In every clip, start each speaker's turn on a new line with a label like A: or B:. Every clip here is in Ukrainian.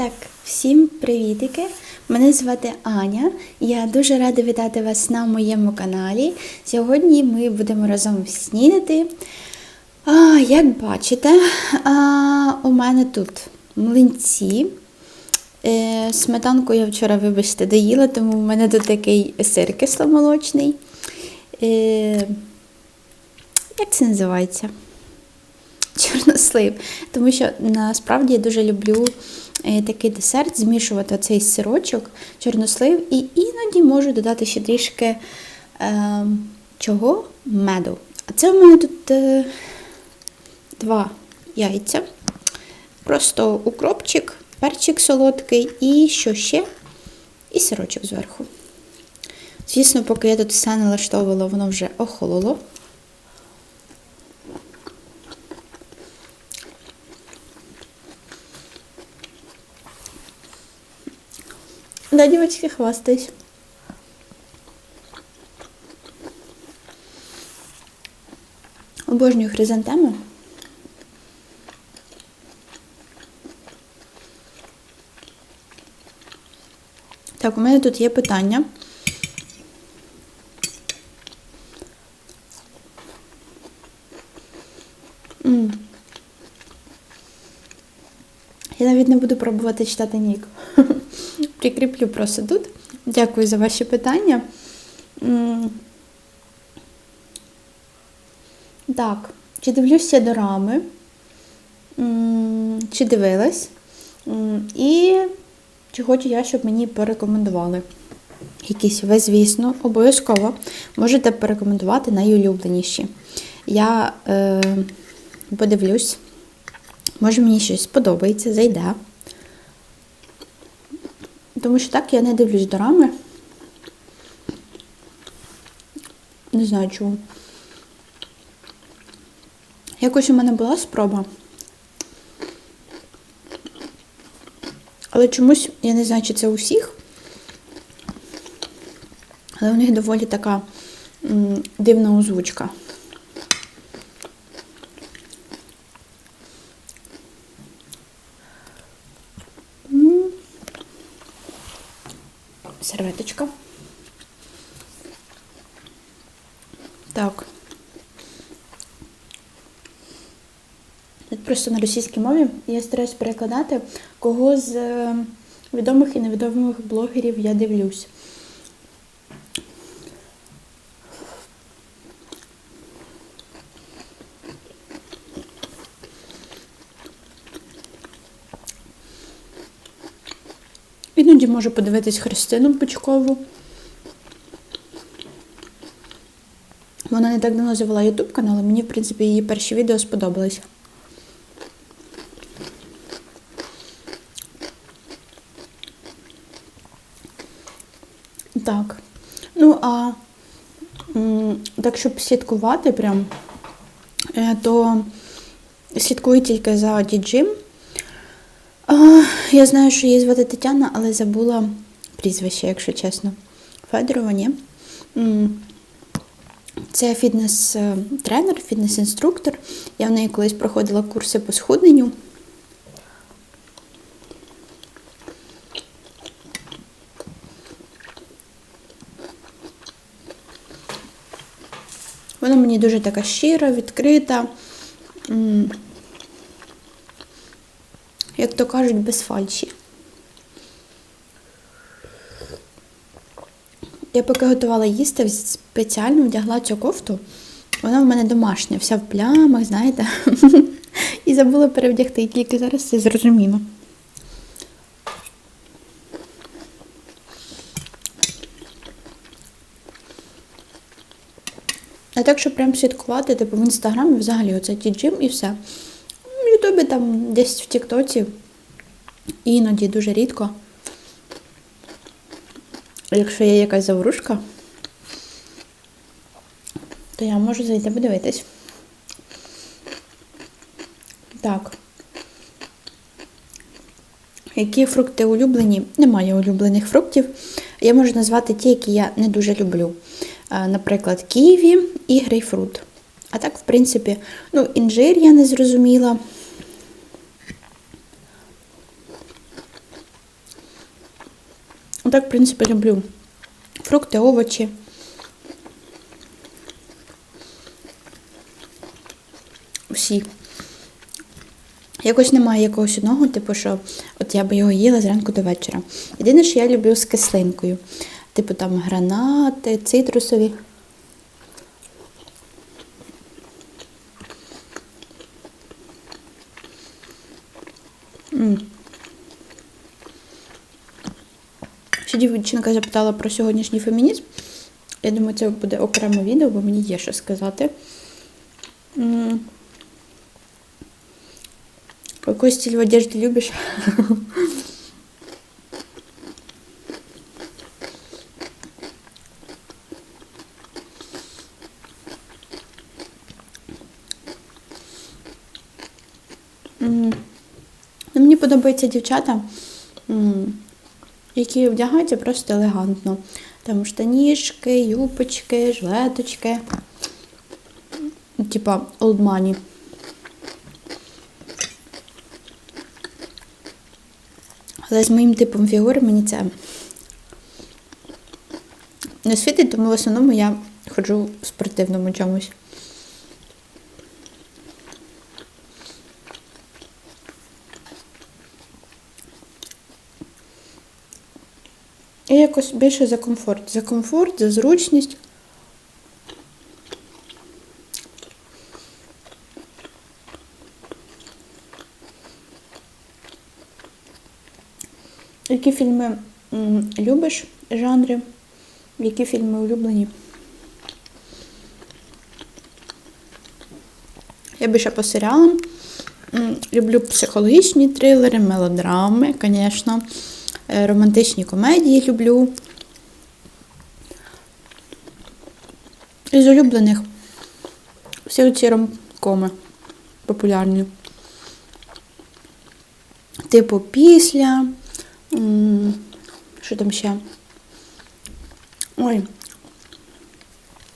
A: Так, всім привітики! Мене звати Аня. Я дуже рада вітати вас на моєму каналі. Сьогодні ми будемо разом снідати. А, як бачите, а, у мене тут млинці. Е, сметанку я вчора, вибачте, доїла, тому в мене тут такий сир кисломолочний. Е, як це називається? чорнослив. Тому що насправді я дуже люблю такий десерт, змішувати цей сирочок, чорнослив, і іноді можу додати ще трішки е, чого? Меду. А це у мене тут е, два яйця. Просто укропчик, перчик солодкий і що ще? І сирочок зверху. Звісно, поки я тут все налаштовувала, воно вже охололо. Да, девочки, хвастаюсь. Обожнюю хризантеми. Так, у мене тут є питання. Я навіть не буду пробувати читати нік. Прикріплю просто тут. Дякую за ваші питання. Так, чи дивлюся дорами? Чи дивилась? І чи хочу я, щоб мені порекомендували? Якісь ви, звісно, обов'язково можете порекомендувати найулюбленіші. Я е, подивлюсь, може мені щось сподобається, зайде. Тому що так я не дивлюсь дорами. Не знаю чому. Якось у мене була спроба. Але чомусь, я не знаю, чи це у всіх, але у них доволі така м, дивна озвучка. Серветочка. Так. Тут просто на російській мові я стараюсь перекладати, кого з е, відомих і невідомих блогерів я дивлюсь. Можу подивитись Христину Бучкову. Вона не так давно завела YouTube канал, але мені, в принципі, її перші відео сподобались. Так. Ну, а так, щоб слідкувати прям, е, то слідкую тільки за діджим. Я знаю, що її звати Тетяна, але забула прізвище, якщо чесно. Федорова, ні. Це фітнес-тренер, фітнес-інструктор. Я в неї колись проходила курси по схудненню. Вона мені дуже така щира, відкрита. Як то кажуть, без фальші. Я поки готувала їсти, спеціально вдягла цю кофту. Вона в мене домашня, вся в плямах, знаєте. І забула перевдягти, тільки зараз це зрозуміло. А так, щоб прям слідкувати, типу в інстаграмі взагалі оце ті джим і все. Там десь в Тіктоці. Іноді дуже рідко. Якщо є якась заврушка, то я можу зайти подивитись. Так. Які фрукти улюблені? Немає улюблених фруктів. Я можу назвати ті, які я не дуже люблю. Наприклад, ківі і грейпфрут. А так, в принципі, ну, інжир я не зрозуміла. Так, в принципі, люблю. Фрукти, овочі. Усі. Якось немає якогось одного, типу, що от я би його їла зранку до вечора. Єдине, що я люблю з кислинкою. Типу там гранати, цитрусові. М. Ще дівчинка запитала про сьогоднішній фемінізм. Я думаю, це буде окреме відео, бо мені є що сказати. Какой стиль в одежде любишь? Ну, мені подобаються дівчата, які вдягаються просто елегантно. Там штанішки, юпочки, жилеточки. Типа old money. Але з моїм типом фігури мені це не світить, тому в основному я ходжу в спортивному чомусь. І якось більше за комфорт. За комфорт, за зручність. Які фільми любиш жанри? Які фільми улюблені? Я більше по серіалам. Люблю психологічні трилери, мелодрами, звісно. Е, Романтичні комедії люблю. Із улюблених всі ці ромкоми популярні. Типу після. Що там ще? Ой.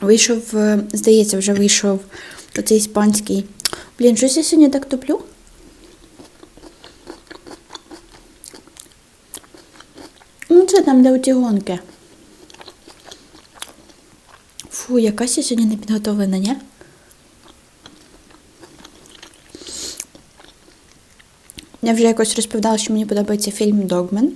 A: Вийшов, е, здається, вже вийшов оцей іспанський. Блін, щось я сьогодні так туплю. Ну, це там, де оті гонки. Фу, якась я сьогодні не підготовлена, ні? Я вже якось розповідала, що мені подобається фільм Догмен.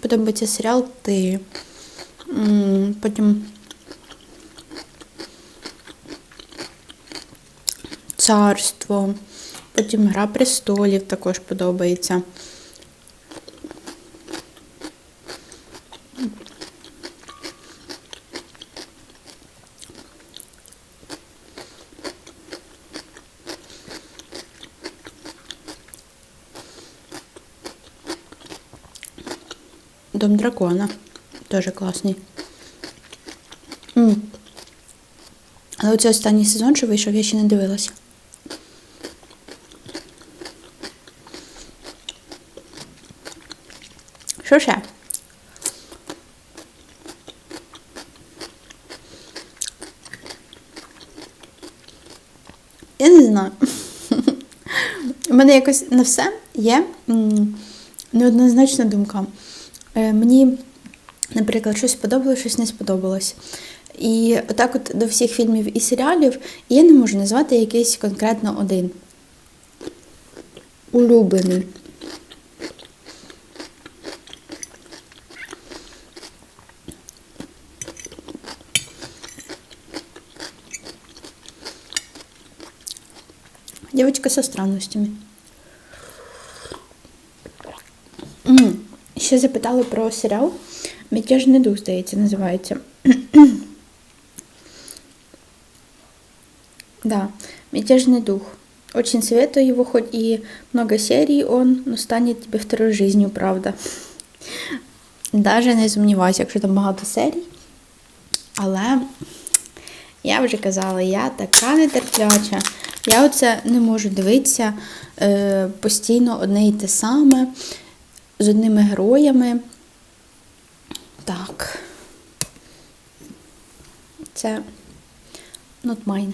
A: Подобається серіал Ти. Потім Царство. Потім Гра престолів також подобається. Дом дракона. Теж класний. Але оце останній сезон, що вийшов, я ще не дивилася. Що ще? Я не знаю. У мене якось на все є неоднозначна думка. Е, Мені, наприклад, щось сподобалось, щось не сподобалось. І отак от до всіх фільмів і серіалів я не можу назвати якийсь конкретно один. Улюблений. Девочка со странностями. Ще запитали про серіал. Мятежний дух, здається, називається. да, Мятежный дух. Очень советую его, хоть и много серий он, но станет тебе второй жизнью, правда. Даже не сумніваюся, якщо там багато серій. Але я вже казала, я така нетерпляча. Я оце не можу дивитися е, постійно одне і те саме, з одними героями. Так. Це not mine.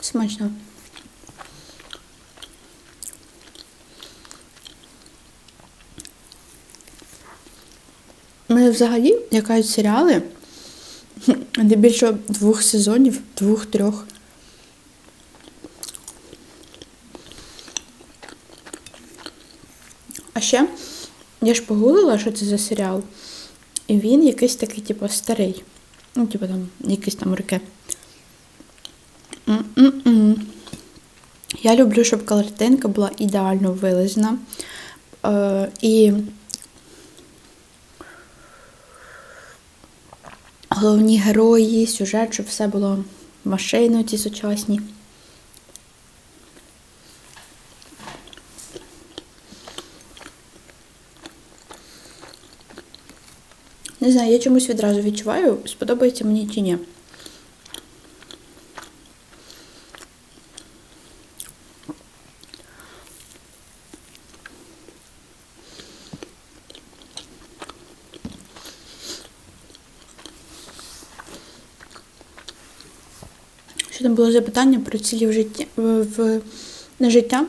A: Смачно. Ми взагалі якають серіали, де більше двох сезонів, двох-трьох. А ще я ж погуглила, що це за серіал. І він якийсь такий, типу, старий. Ну, типу там, якісь там. М-м-м. Я люблю, щоб картинка була ідеально вилежена. Е, і головні герої, сюжет, щоб все було машиною ці сучасні. Не знаю, я чомусь відразу відчуваю, сподобається мені чи ні. Що було запитання про цілі в житті в на життя?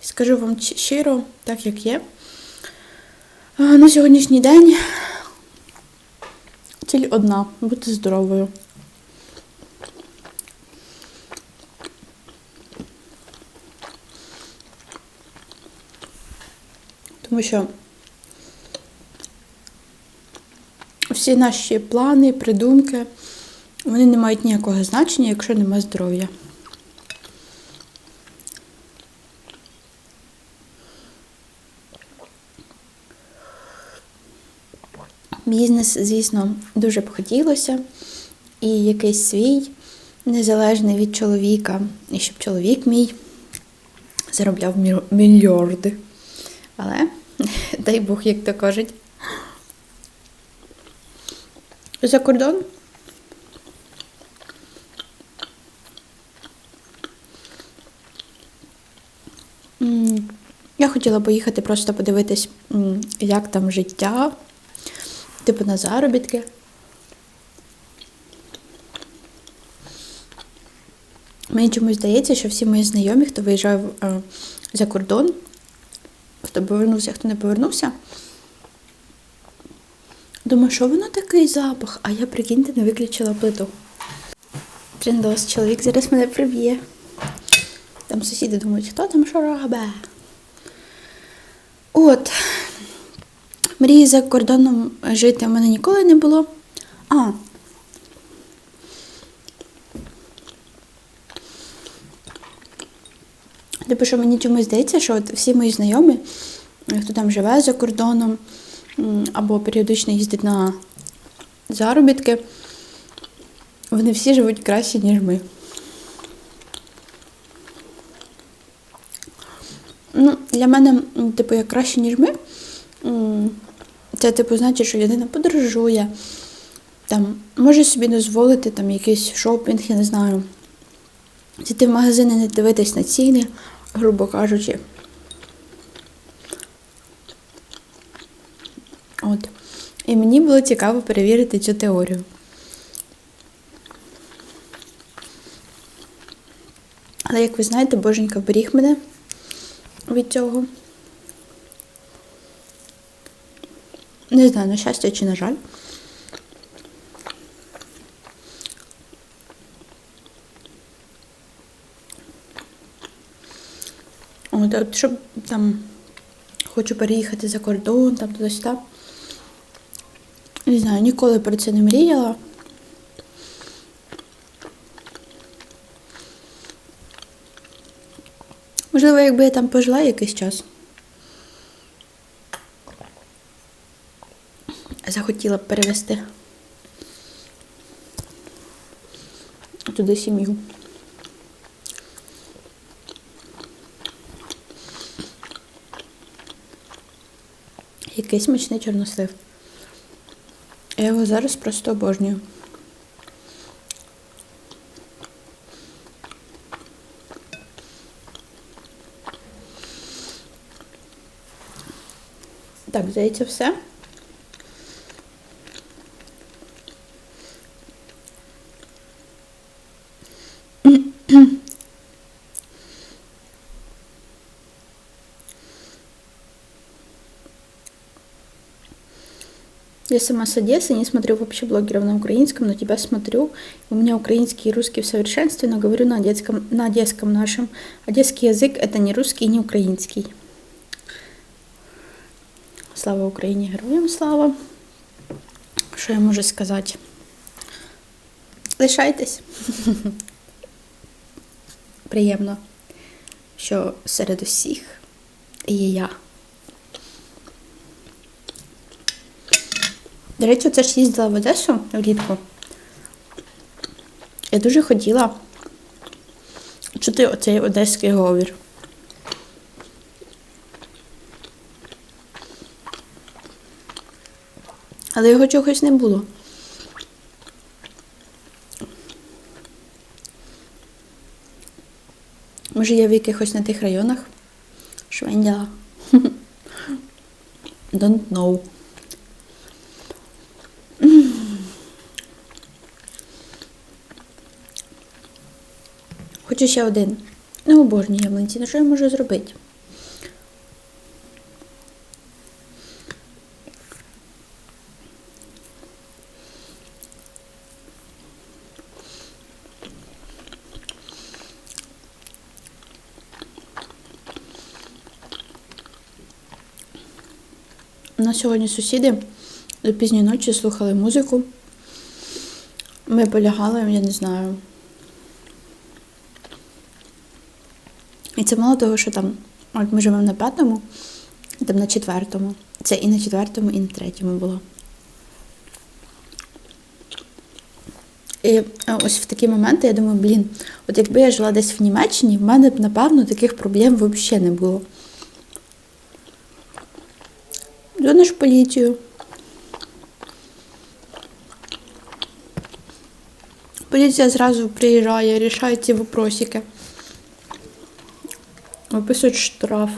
A: Скажу вам щиро, так як є. На сьогоднішній день ціль одна бути здоровою. Тому що всі наші плани, придумки, вони не мають ніякого значення, якщо немає здоров'я. Бізнес, звісно, дуже б хотілося, і якийсь свій, незалежний від чоловіка, і щоб чоловік мій заробляв мільярди. Але дай Бог, як то кажуть. За кордон. М, Я хотіла поїхати просто подивитись, як там життя, типу на заробітки. Мені чомусь здається, що всі мої знайомі, хто виїжджав е, за кордон, хто повернувся, хто не повернувся. Думаю, що воно такий запах, а я, прикиньте, не виключила плиту. Трендос, чоловік зараз мене приб'є. Там сусіди думають, хто там що робить. От. Мрії за кордоном жити в мене ніколи не було. А. Типу, що мені чомусь здається, що от всі мої знайомі, хто там живе за кордоном, або періодично їздить на заробітки, вони всі живуть краще, ніж ми. Ну, для мене, типу, як краще, ніж ми. Це, типу, значить, що людина подорожує, там, може собі дозволити там якийсь шопінг, я не знаю. Зайти в магазини, не дивитись на ціни, грубо кажучи. От. І мені було цікаво перевірити цю теорію. Але, як ви знаєте, Боженька беріг мене від цього. Не знаю, на щастя чи на жаль. От, от щоб там хочу переїхати за кордон, там туди-сюди. Не знаю, ніколи про це не мріяла. Можливо, якби я там пожила якийсь час. Захотіла б перевести туди сім'ю. Який смачний чорнослив. Я його зараз просто обожнюю. Так, здається, все. Я сама с Одессы, не смотрю вообще блогеров на украинском, но тебя смотрю. У меня украинский и русский в совершенстве, но говорю на одесском, на одесском нашем. Одесский язык это не русский и не украинский. Слава Україні, героям слава. Що я можу сказати? Лишайтесь. Приємно, що серед усіх є я. До речі, це ж їздила в Одесу влітку. Я дуже хотіла чути оцей одеський говір. Але його чогось не було. Може, я в якихось на тих районах швендяла. Don't know. Хочу ще один. Не обожнюю яблунці. Ну що я можу зробити? У нас сьогодні сусіди до пізньої ночі слухали музику. Ми полягали, я не знаю. І це мало того, що там, от ми живемо на п'ятому, там на четвертому. Це і на четвертому, і на третьому було. І ось в такі моменти я думаю, блін, от якби я жила десь в Німеччині, в мене б, напевно, таких проблем взагалі не було. Дзвониш в поліцію. Поліція зразу приїжджає, рішає ці вопросики. Виписують штраф.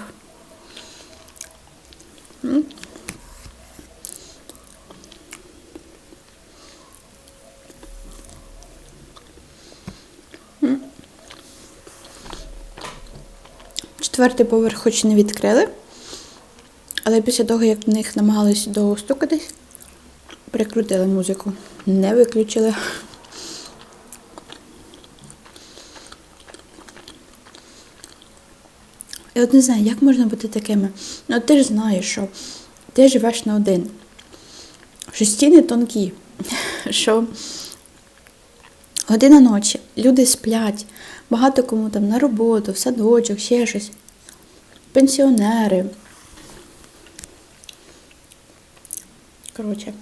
A: Четвертий поверх хоч не відкрили, але після того, як в них намагались достукатись, прикрутили музику. Не виключили. І от не знаю, як можна бути такими. Ну, ти ж знаєш, що ти живеш на один, що стіни тонкі, що година ночі, люди сплять, багато кому там на роботу, в садочок, ще щось. Пенсіонери. Коротше.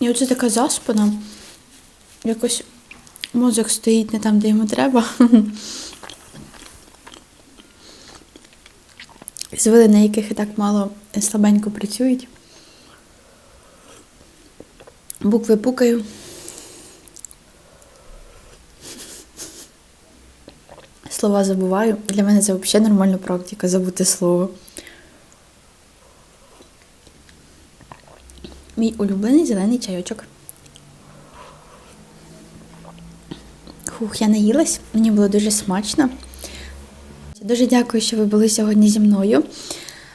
A: І оце така заспана. Якось мозок стоїть не там, де йому треба. Звили, на яких і так мало слабенько працюють. Букви пукаю. Слова забуваю. Для мене це взагалі нормальна практика забути слово. Мій улюблений зелений чайочок. Хух, я наїлась, мені було дуже смачно. Дуже дякую, що ви були сьогодні зі мною.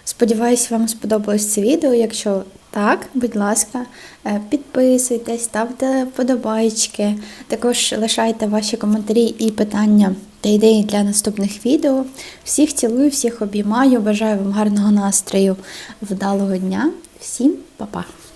A: Сподіваюсь, вам сподобалось це відео. Якщо так, будь ласка, е, підписуйтесь, ставте вподобайки. Також лишайте ваші коментарі і питання та ідеї для наступних відео. Всіх цілую, всіх обіймаю. Бажаю вам гарного настрою, вдалого дня. Всім па-па!